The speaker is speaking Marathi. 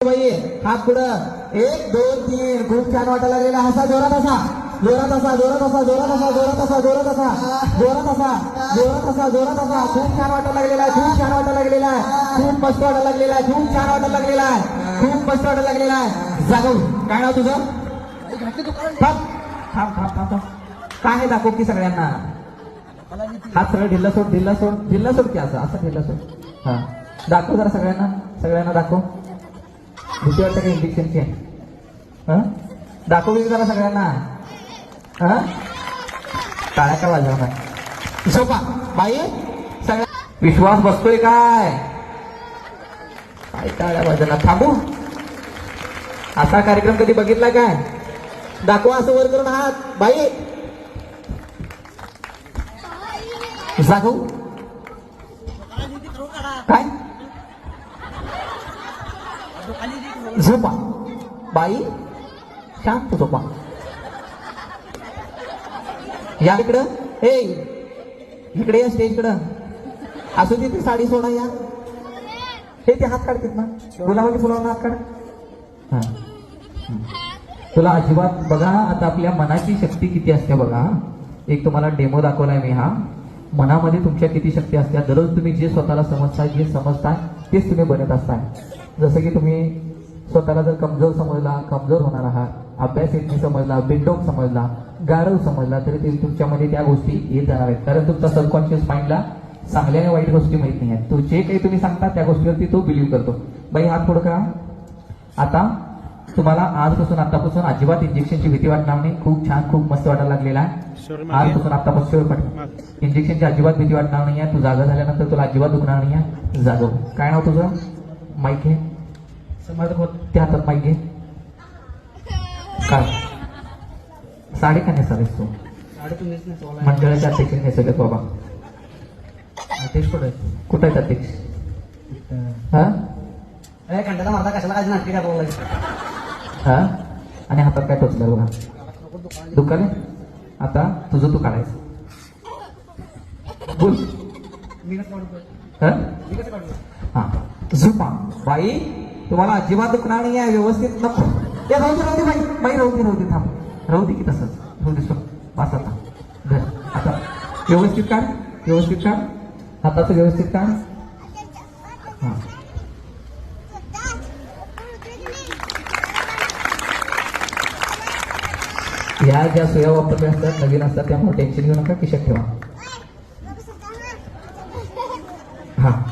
हा हात पुढं. एक दोन तीन. खूप छान वाटायला लागलेला हसा जोरात असा. जोरात असा जोरात असा जोरात असा जोरात असा जोरात असा. जोरात असा जोरात असा जोरात असा. खूप छान वाटायला लागलेला आहे. खूप छान वाटायला लागलेला आहे. खूप मस्त वाटायला लागलेला आहे. खूप छान वाटायला लागलेला आहे. खूप मस्त वाटायला लागलेला आहे. जागव. काय नाव तुझं? थांब. थांब थांब थांब काय आहे दाखव की सगळ्यांना? हात सगळं ढिल्ला सोड ढिल्ला सोड ढिल्ला सोड की असं असं ढिल्ला सोड. हा. दाखव जरा सगळ्यांना. सगळ्यांना दाखव. भीती वाटतं का इंजेक्शनची हं? दाखव जरा सगळ्यांना? हा? टाळ्या का काय? झोपा बाई सगळ्या विश्वास बसतोय काय? काय टाळ्या वाजवणार थांबू. असा कार्यक्रम कधी बघितला काय? दाखवा असं वर करून हात. बाई. दाखवू काय? झोपा. बाई शांत झोपा. या इकडं. हे इकडे या स्टेज कडं. असू दे ती साडी सोडा या. हे ते हात काढतात ना. गुलाबाची फुलावर हात काढ. हा. तुला अजिबात बघा आता आपल्या मनाची शक्ती किती असते बघा एक तुम्हाला डेमो दाखवलाय मी हा. मनामध्ये तुमच्या किती शक्ती असते दररोज तुम्ही जे स्वतःला समजताय जे समजताय तेच तुम्ही बनत असताय. जसं की तुम्ही स्वतःला जर कमजोर समजला कमजोर होणार आहात अभ्यास येत नाही समजला बिनडोक समजला गारव समजला तरी ते तुमच्यामध्ये त्या गोष्टी येत जाणार आहेत. कारण तुमचा सबकॉन्शियस माइंडला चांगल्या आणि वाईट गोष्टी माहीत नाही आहेत तो जे काही तुम्ही सांगता त्या गोष्टीवरती तो बिलीव्ह करतो. बाई हात पुढं करा. आता तुम्हाला आजपासून आतापासून अजिबात इंजेक्शनची भीती वाटणार नाही. खूप छान खूप मस्त वाटायला लागलेला आहे. आजपासून आतापासून इंजेक्शनची अजिबात भीती वाटणार नाही आहे तू जागा झाल्यानंतर तुला अजिबात दुखणार नाही आहे जागो. काय नाव तुझं? माईक घे. समर्थ होत त्या हातात माईक घे. काय? साडी का नेसावेस तू? मंडळाच्या अध्यक्ष नेसवलेत बाबा? तेच कुठं कुठं आहेत अध्यक्ष हा? अरे कशाला काय नाटकी हा? आणि हातात काय टोचलं बघा? दुकान आता तुझं तू काढायचं. बोल. हा? हा. झुपा. बाई तुम्हाला अजिबात दुखणार नाही आहे व्यवस्थित नको. हे राहू दे राहू दे बाई. बाई राहू दे राहू दे थांब. राहू दे की तसंच. राहू दे सोड. आता. घर आता. व्यवस्थित काढ. व्यवस्थित काढ. हाताचं व्यवस्थित काढ. हां. या ज्या सुया वापरल्या असतात नवीन असतात त्यामुळे टेन्शन घेऊ नका किशक ठेवा. हां.